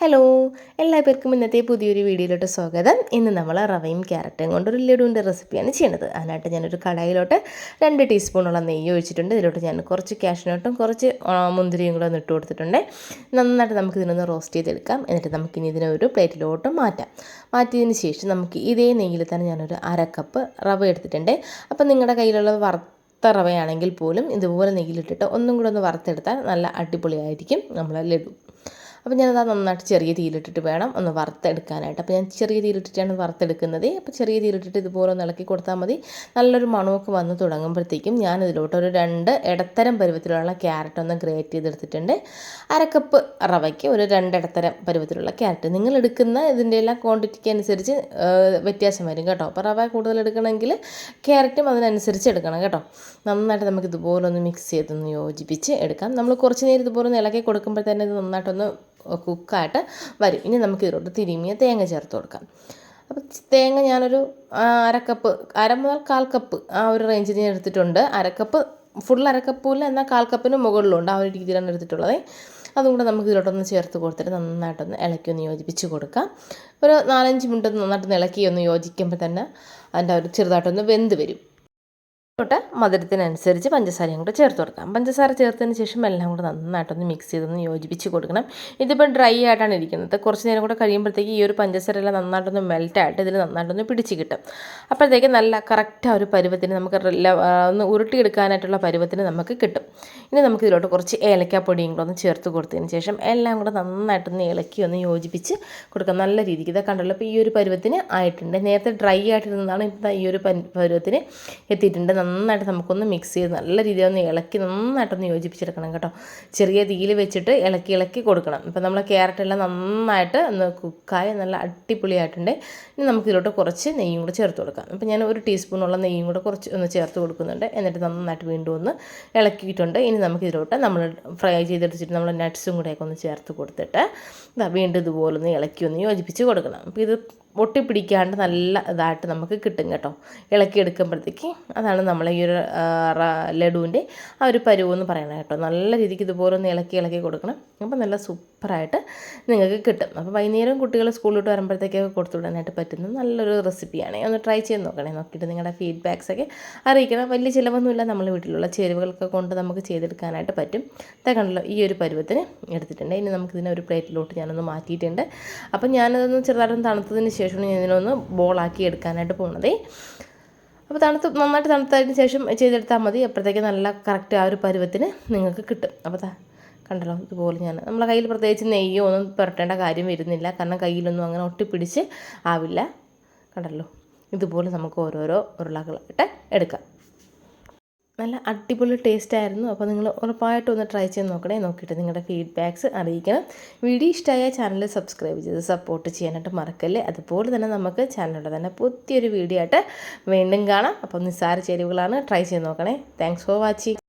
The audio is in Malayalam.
ഹലോ എല്ലാവർക്കും ഇന്നത്തെ പുതിയൊരു വീഡിയോയിലോട്ട് സ്വാഗതം. ഇന്ന് നമ്മൾ റവയും ക്യാരറ്റും കൊണ്ടൊരു ലഡുവിന്റെ റെസിപ്പിയാണ് ചെയ്യുന്നത്. അതിനായിട്ട് ഞാനൊരു കടായിലോട്ട് രണ്ട് ടീസ്പൂണോളം നെയ്യ് ഒഴിച്ചിട്ടുണ്ട്. ഇതിലോട്ട് ഞാൻ കുറച്ച് ക്യാഷിനോട്ടും കുറച്ച് മുന്തിരിയും കൂടെ ഇട്ട് കൊടുത്തിട്ടുണ്ട്. നന്നായിട്ട് നമുക്ക് ഇതിനൊന്ന് റോസ്റ്റ് ചെയ്തെടുക്കാം. എന്നിട്ട് നമുക്കിനി ഇതിനെ ഒരു പ്ലേറ്റിലോട്ട് മാറ്റാം. മാറ്റിയതിന് ശേഷം നമുക്ക് ഇതേ നെയ്യിൽ തന്നെ ഞാനൊരു അര കപ്പ് റവ എടുത്തിട്ടുണ്ട്. അപ്പം നിങ്ങളുടെ കയ്യിലുള്ള വറുത്ത റവയാണെങ്കിൽ പോലും ഇതുപോലെ നെയ്യിലിട്ടിട്ട് ഒന്നും കൂടെ ഒന്ന് വറുത്തെടുത്താൽ നല്ല അടിപൊളിയായിരിക്കും. നമ്മളെ ലഡു. അപ്പോൾ ഞാനത് നന്നായിട്ട് ചെറിയ തീയിലിട്ടിട്ട് വേണം ഒന്ന് വറുത്തെടുക്കാനായിട്ട്. അപ്പോൾ ഞാൻ ചെറിയ തീയിലിട്ടിട്ടാണ് വറുത്തെടുക്കുന്നത്. അപ്പോൾ ചെറിയ തീയിലിട്ടിട്ട് ഇതുപോലെ ഒന്ന് ഇളക്കി കൊടുത്താൽ മതി. നല്ലൊരു മണമൊക്കെ വന്ന് തുടങ്ങുമ്പോഴത്തേക്കും ഞാൻ ഇതിലോട്ട് ഒരു രണ്ട് ഇടത്തരം പരുവത്തിലുള്ള ക്യാരറ്റ് ഒന്ന് ഗ്രേറ്റ് ചെയ്തെടുത്തിട്ടുണ്ട്. അരക്കപ്പ് റവയ്ക്ക് ഒരു രണ്ട് ഇടത്തരം പരുവത്തിലുള്ള ക്യാരറ്റ്. നിങ്ങൾ എടുക്കുന്ന ഇതിന്റെ എല്ലാം ക്വാണ്ടിറ്റിക്ക് അനുസരിച്ച് വ്യത്യാസം വരും കേട്ടോ. അപ്പോൾ റവ കൂടുതൽ എടുക്കണമെങ്കിൽ ക്യാരറ്റും അതിനനുസരിച്ച് എടുക്കണം കേട്ടോ. നന്നായിട്ട് നമുക്ക് ഇതുപോലെ ഒന്ന് മിക്സ് ചെയ്തൊന്ന് യോജിപ്പിച്ച് എടുക്കാം. നമ്മൾ കുറച്ച് നേരം ഇതുപോലെ ഒന്ന് ഇളക്കി കൊടുക്കുമ്പോൾ തന്നെ ഇത് നന്നായിട്ടൊന്ന് കുക്കായിട്ട് വരും. ഇനി നമുക്ക് ഇതിലോട്ട് തിരുമിയ തേങ്ങ ചേർത്ത് കൊടുക്കാം. അപ്പം തേങ്ങ ഞാനൊരു അരക്കപ്പ് അര മുതൽ കാൽ കപ്പ് ആ ഒരു റേഞ്ചിൽ ഞാൻ എടുത്തിട്ടുണ്ട്. അരക്കപ്പ് ഫുൾ അരക്കപ്പില്ല എന്നാൽ കാൽ കപ്പിന് മുകളിലുണ്ട്. ആ ഒരു രീതിയിലാണ് എടുത്തിട്ടുള്ളത്. അതും കൂടെ നമുക്ക് ഇതിലോട്ടൊന്ന് ചേർത്ത് കൊടുത്തിട്ട് നന്നായിട്ടൊന്ന് ഇളക്കി ഒന്ന് യോജിപ്പിച്ച് കൊടുക്കാം. ഒരു നാലഞ്ച് മിനിറ്റ് ഒന്ന് നന്നായിട്ടൊന്ന് ഇളക്കി ഒന്ന് യോജിക്കുമ്പോൾ തന്നെ അതിന്റെ ഒരു ചെറുതായിട്ടൊന്ന് വെന്ത് വരും. തൊട്ട് മധുരത്തിനനുസരിച്ച് പഞ്ചസാരയും കൂടെ ചേർത്ത് കൊടുക്കാം. പഞ്ചസാര ചേർത്തതിന് ശേഷം എല്ലാം കൂടെ നന്നായിട്ടൊന്ന് മിക്സ് ചെയ്തൊന്ന് യോജിപ്പിച്ച് കൊടുക്കണം. ഇതിപ്പോൾ ഡ്രൈ ആയിട്ടാണ് ഇരിക്കുന്നത്. കുറച്ച് നേരം കൂടെ കഴിയുമ്പോഴത്തേക്ക് ഈ ഒരു പഞ്ചസാര എല്ലാം നന്നായിട്ടൊന്ന് മെൽറ്റായിട്ട് ഇതിൽ നന്നായിട്ടൊന്ന് പിടിച്ച് കിട്ടും. അപ്പോഴത്തേക്ക് നല്ല കറക്റ്റ് ആ ഒരു പരുവത്തിന് നമുക്ക് ഒന്ന് ഉരുട്ടി ഒന്ന് ഉരുട്ടിയെടുക്കാനായിട്ടുള്ള പരുവത്തിന് നമുക്ക് കിട്ടും. ഇനി നമുക്ക് ഇതിലോട്ട് കുറച്ച് ഏലക്കാപ്പൊടിയും കൂടെ ഒന്ന് ചേർത്ത് കൊടുത്തതിന് ശേഷം എല്ലാം കൂടെ നന്നായിട്ടൊന്ന് ഇളക്കി ഒന്ന് യോജിപ്പിച്ച് കൊടുക്കാം. നല്ല രീതിക്ക് ഇതൊക്കെ കണ്ടല്ലോ. അപ്പോൾ ഈ ഒരു പരുവത്തിന് ആയിട്ടുണ്ട്. നേരത്തെ ഡ്രൈ ആയിട്ടിരുന്നതാണ് ഇപ്പോൾ ഈ ഒരു പരുവത്തിന് എത്തിയിട്ടുണ്ട്. നന്നായിട്ട് നമുക്കൊന്ന് മിക്സ് ചെയ്ത് നല്ല രീതിയിൽ ഒന്ന് ഇളക്കി നന്നായിട്ടൊന്ന് യോജിപ്പിച്ചെടുക്കണം കേട്ടോ. ചെറിയ തീയിൽ വെച്ചിട്ട് ഇളക്കി ഇളക്കി കൊടുക്കണം. ഇപ്പം നമ്മൾ ക്യാരറ്റെല്ലാം നന്നായിട്ട് ഒന്ന് കുക്കായി നല്ല അടിപൊളിയായിട്ടുണ്ട്. ഇനി നമുക്കിതിലോട്ട് കുറച്ച് നെയ്യും കൂടെ ചേർത്ത് കൊടുക്കാം. അപ്പം ഞാൻ ഒരു ടീസ്പൂണുള്ള നെയ്യും കൂടെ കുറച്ച് ഒന്ന് ചേർത്ത് കൊടുക്കുന്നുണ്ട്. എന്നിട്ട് നന്നായിട്ട് വീണ്ടും ഒന്ന് ഇളക്കിയിട്ടുണ്ട്. ഇനി നമുക്കിതിലോട്ട് നമ്മൾ ഫ്രൈ ചെയ്തെടുത്തിട്ട് നമ്മൾ നട്ട്സും കൂടെയൊക്കെ ഒന്ന് ചേർത്ത് കൊടുത്തിട്ട് വീണ്ടും ഇതുപോലെ ഒന്ന് ഇളക്കി ഒന്ന് യോജിപ്പിച്ച് കൊടുക്കണം. അപ്പോൾ ഇത് ഒട്ടിപ്പിടിക്കാണ്ട് നല്ല ഇതായിട്ട് നമുക്ക് കിട്ടും കേട്ടോ. ഇളക്കി എടുക്കുമ്പോഴത്തേക്ക് അതാണ് നമ്മൾ ഈ ഒരു ലഡുവിന്റെ ആ ഒരു പരുവെന്ന് പറയണത് കേട്ടോ. നല്ല രീതിക്ക് ഇതുപോലെ ഒന്ന് ഇളക്കി ഇളക്കി കൊടുക്കണം. അപ്പോൾ നല്ല സൂപ്പറായിട്ട് നിങ്ങൾക്ക് കിട്ടും. അപ്പോൾ വൈകുന്നേരം കുട്ടികൾ സ്കൂളിലോട്ട് വരുമ്പോഴത്തേക്കൊക്കെ കൊടുത്തു വിടാനായിട്ട് പറ്റുന്ന നല്ലൊരു റെസിപ്പിയാണ്. ഒന്ന് ട്രൈ ചെയ്ത് നോക്കണേ. നോക്കിയിട്ട് നിങ്ങളുടെ ഫീഡ്ബാക്സ് ഒക്കെ അറിയിക്കണം. വലിയ ചിലവൊന്നുമില്ല. നമ്മൾ വീട്ടിലുള്ള ചേരുവകളൊക്കെ കൊണ്ട് നമുക്ക് ചെയ്തെടുക്കാനായിട്ട് പറ്റും. കണ്ടല്ലോ ഈ ഒരു പരുവത്തിന് എടുത്തിട്ടുണ്ട്. ഇനി നമുക്കിതിനെ ഒരു പ്ലേറ്റിലോട്ട് ഞാനൊന്ന് മാറ്റിയിട്ടുണ്ട്. അപ്പം ഞാനതൊന്ന് ചെറുതായിട്ടൊന്ന് തണുത്തതിന് ശേഷമാണ് ഞാൻ ഇതിനൊന്ന് ബോളാക്കി എടുക്കാനായിട്ട് പോകുന്നത് അപ്പോൾ തണുത്ത് നന്നായിട്ട് തണുത്തതിന് ശേഷം ചെയ്തെടുത്താൽ മതി. അപ്പോഴത്തേക്ക് നല്ല കറക്റ്റ് ആ ഒരു പരുവത്തിന് നിങ്ങൾക്ക് കിട്ടും. അപ്പോൾ കണ്ടല്ലോ ഇതുപോലെ ഞാൻ നമ്മളെ കയ്യിൽ പ്രത്യേകിച്ച് നെയ്യോ ഒന്നും പുരട്ടേണ്ട കാര്യം വരുന്നില്ല. കാരണം കയ്യിലൊന്നും അങ്ങനെ ഒട്ടിപ്പിടിച്ച് ആവില്ല. കണ്ടല്ലോ ഇതുപോലെ നമുക്ക് ഓരോരോ ഉരുളകളായിട്ട് എടുക്കാം. നല്ല അടിപൊളി ടേസ്റ്റ് ആയിരുന്നു. അപ്പോൾ നിങ്ങൾ ഉറപ്പായിട്ടും ഒന്ന് ട്രൈ ചെയ്ത് നോക്കണേ. നോക്കിയിട്ട് നിങ്ങളുടെ ഫീഡ്ബാക്ക്സ് അറിയിക്കണം. വീഡിയോ ഇഷ്ടമായ ചാനൽ സബ്സ്ക്രൈബ് ചെയ്ത് സപ്പോർട്ട് ചെയ്യാനായിട്ട് മറക്കല്ലേ? അതുപോലെ തന്നെ നമുക്ക് ചാനലിന്റെ തന്നെ പുതിയൊരു വീഡിയോ ആയിട്ട് വീണ്ടും കാണാം. അപ്പോൾ നിസ്സാര ചേരുവകളാണ്. ട്രൈ ചെയ്ത് നോക്കണേ. Thanks for watching